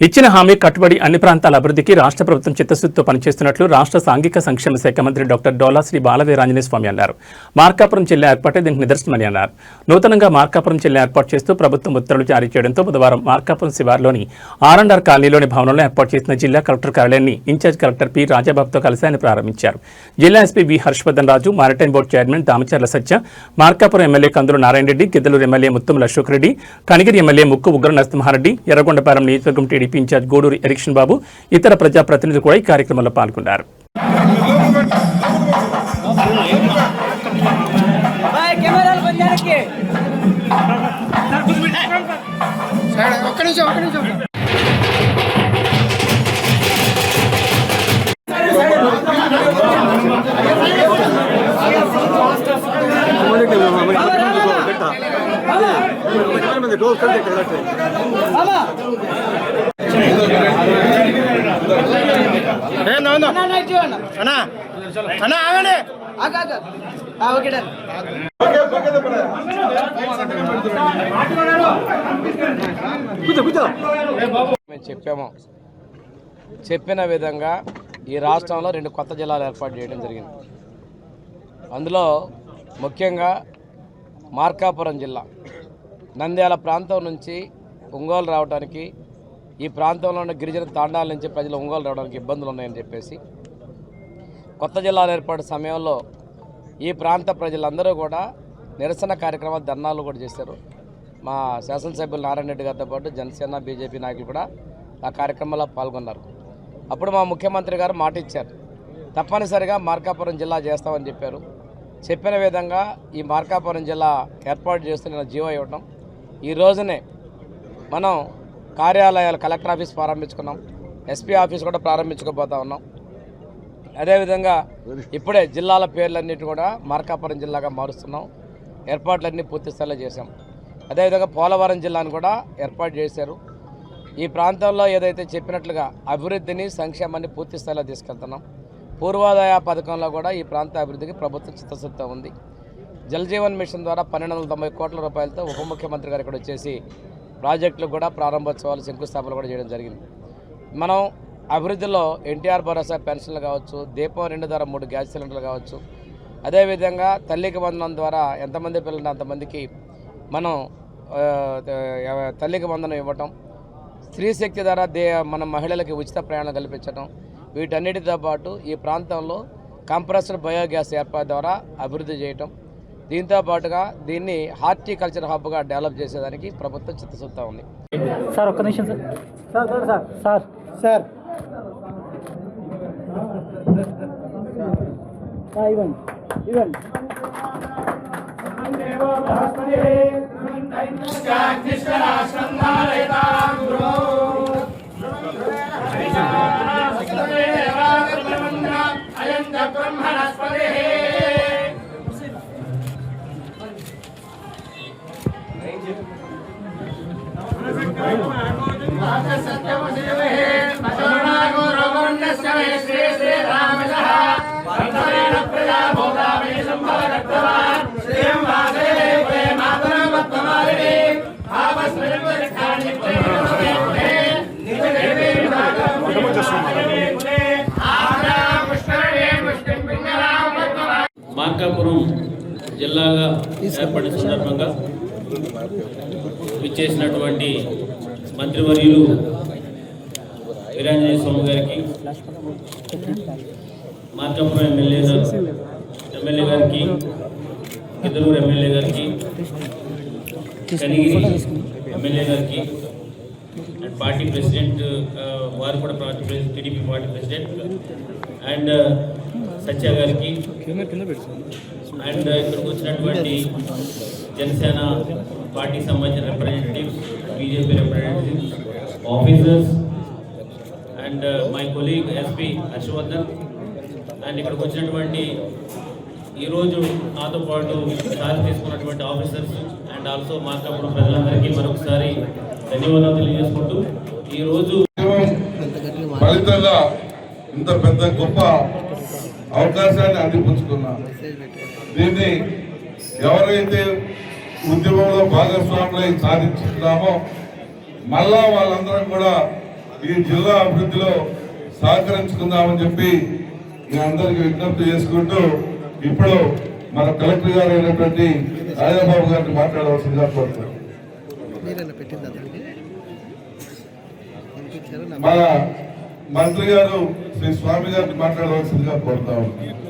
ఇచ్చిన హామీ కట్టుబడి అన్ని ప్రాంతాల అభివృద్ధికి రాష్ట్ర ప్రభుత్వం చిత్తశుద్ధితో పనిచేస్తున్నట్లు రాష్ట్ర సాంఘిక సంక్షేమ శాఖ మంత్రి డాక్టర్ డోలా శ్రీ బాలవీరాంజనేయ స్వామి అన్నారు. మార్కాపురం జిల్లా ఏర్పాటే దీనికి నిదర్శనమని అన్నారు. నూతనంగా మార్కాపురం జిల్లా ఏర్పాటు చేస్తూ ప్రభుత్వం ఉత్తర్వులు జారీ చేయడంతో బుధవారం మార్కాపురం శివార్లోని ఆర్ అండ్ ఆర్ కాలనీలోని భవనంలో ఏర్పాటు చేసిన జిల్లా కలెక్టర్ కార్యాలయాన్ని ఇన్ఛార్జ్ కలెక్టర్ పి రాజాబాబుతో కలిసి ఆయన ప్రారంభించారు. జిల్లా SP V Harshavardhan Raju maritime board chairman Damacharla Satya Markapuram MLA Kandula Narayana Reddy Giddalur MLA Muthumula Ashok Reddy Kanigiri MLA Mukku Ugra Narasimha Reddy Yerragondapalem నియోజకవర్గం టీడీపీ ఇన్ఛార్జ్ గూడూరు ఎరిక్షన్ బాబు ఇతర ప్రజాప్రతినిధులు కూడా ఈ కార్యక్రమంలో పాల్గొన్నారు. ఒక్క నిమిషం ఒక్క నిమిషం. చూడండి అన్నా. అన్నా ఆగండి. ఓకే మేము చెప్పాము. చెప్పిన విధంగా ఈ రాష్ట్రంలో రెండు కొత్త జిల్లాలు ఏర్పాటు చేయడం జరిగింది. అందులో ముఖ్యంగా మార్కాపురం జిల్లా. నంద్యాల ప్రాంతం నుంచి ఒంగోలు రావడానికి ఈ ప్రాంతంలో ఉన్న గిరిజన తాండాల నుంచి ప్రజలు ఒంగోలు రావడానికి ఇబ్బందులు ఉన్నాయని చెప్పేసి కొత్త జిల్లాలు ఏర్పాటు సమయంలో ఈ ప్రాంత ప్రజలందరూ కూడా నిరసన కార్యక్రమాలు ధర్నాలు కూడా చేశారు. మా శాసనసభ్యులు నారాయణ రెడ్డి గారితో పాటు జనసేన బీజేపీ నాయకులు కూడా ఆ కార్యక్రమంలో పాల్గొన్నారు. అప్పుడు మా ముఖ్యమంత్రి గారు మాట ఇచ్చారు. తప్పనిసరిగా మార్కాపురం జిల్లా చేస్తామని చెప్పారు. చెప్పిన విధంగా ఈ మార్కాపురం జిల్లా ఏర్పాటు చేస్తున్న జీవో ఇవ్వటం. ఈ రోజునే మనం కార్యాలయాలు కలెక్టర్ ఆఫీస్ ప్రారంభించుకున్నాం. ఎస్పీ ఆఫీస్ కూడా ప్రారంభించుకోబోతా ఉన్నాం. అదేవిధంగా ఇప్పుడే జిల్లాల పేర్లన్నిటి కూడా మార్కాపురం జిల్లాగా మారుస్తున్నాం. ఏర్పాట్లన్నీ పూర్తి స్థాయిలో చేశాం. అదేవిధంగా పోలవరం జిల్లాను కూడా ఏర్పాటు చేశారు. ఈ ప్రాంతంలో ఏదైతే చెప్పినట్లుగా అభివృద్ధిని సంక్షేమాన్ని పూర్తి స్థాయిలో తీసుకెళ్తున్నాం. పూర్వాదాయ పథకంలో కూడా ఈ ప్రాంత అభివృద్ధికి ప్రభుత్వం చిత్తశుద్ధి ఉంది. జలజీవన్ మిషన్ ద్వారా పన్నెండు వందల తొంభై కోట్ల రూపాయలతో ఉప ముఖ్యమంత్రి గారు ఇక్కడ వచ్చేసి ప్రాజెక్టులు కూడా ప్రారంభోత్సవాలు శంకుస్థాపనలు కూడా చేయడం జరిగింది. మనం అభివృద్ధిలో ఎన్టీఆర్ భరోసా పెన్షన్లు కావచ్చు దీపం రెండు ధర మూడు గ్యాస్ సిలిండర్లు కావచ్చు అదేవిధంగా తల్లికి వందనం ద్వారా ఎంతమంది పిల్లలు అంతమందికి మనం తల్లికి వందనం ఇవ్వటం స్త్రీ శక్తి ద్వారా దే మన మహిళలకి ఉచిత ప్రయాణం కల్పించడం వీటన్నిటితో పాటు ఈ ప్రాంతంలో కంప్రెసర్ బయోగ్యాస్ ఏర్పాటు ద్వారా అభివృద్ధి చేయటం దీంతో పాటుగా దీన్ని హార్టికల్చర్ హబ్గా డెవలప్ చేసేదానికి ప్రభుత్వం చిత్తశుద్ధి ఉంది. సార్ ఒక్క నిమిషం sir. Sir sir sir. Sir. Sir. ఇవ్వండి. ఇవ్వండి. మార్కాపురం జిల్లాగా ఏర్పడిన సందర్భంగా విచ్చేసినటువంటి మంత్రివర్యులు వీరాంజనేయ స్వామి గారికి మార్కాపురం ఎమ్మెల్యే గారు ఎమ్మెల్యే గారికి కిద్దలూరు ఎమ్మెల్యే గారికి కనిగిరి ఎమ్మెల్యే గారికి అండ్ పార్టీ ప్రెసిడెంట్ వారు కూడా party TDP party president and Satya గారికి అండ్ ఇక్కడికి వచ్చినటువంటి జనసేన పార్టీకి సంబంధించిన representatives BJP representatives officers and my colleague SP Harshavardhan and ఇక్కడికి వచ్చినటువంటి ఈరోజు నాతో పాటు సార్ తీసుకున్నటువంటి ఆఫీసర్స్ అండ్ ఆల్సో మార్కాపురం ప్రజలందరికీ మరొకసారి ధన్యవాదాలు తెలియజేసుకుంటూ ఈరోజు ఫలితంగా ఇంత పెద్ద గొప్ప అవకాశాన్ని అందిపుచ్చుకున్నాం. దీన్ని ఎవరైతే ఉద్యమంలో భాగస్వాములై సాధించుకున్నామో మళ్ళా వాళ్ళందరం కూడా ఈ జిల్లా అభివృద్ధిలో సహకరించుకుందామని చెప్పి మీ అందరికి విజ్ఞప్తి చేసుకుంటూ ఇప్పుడు మన కలెక్టర్ గారు అయినటువంటి రాజాబాబు గారిని మాట్లాడవలసిందిగా కోరుతున్నాను మన మంత్రి గారు శ్రీ స్వామి గారిని మాట్లాడవలసిందిగా కోరుతా ఉన్నాను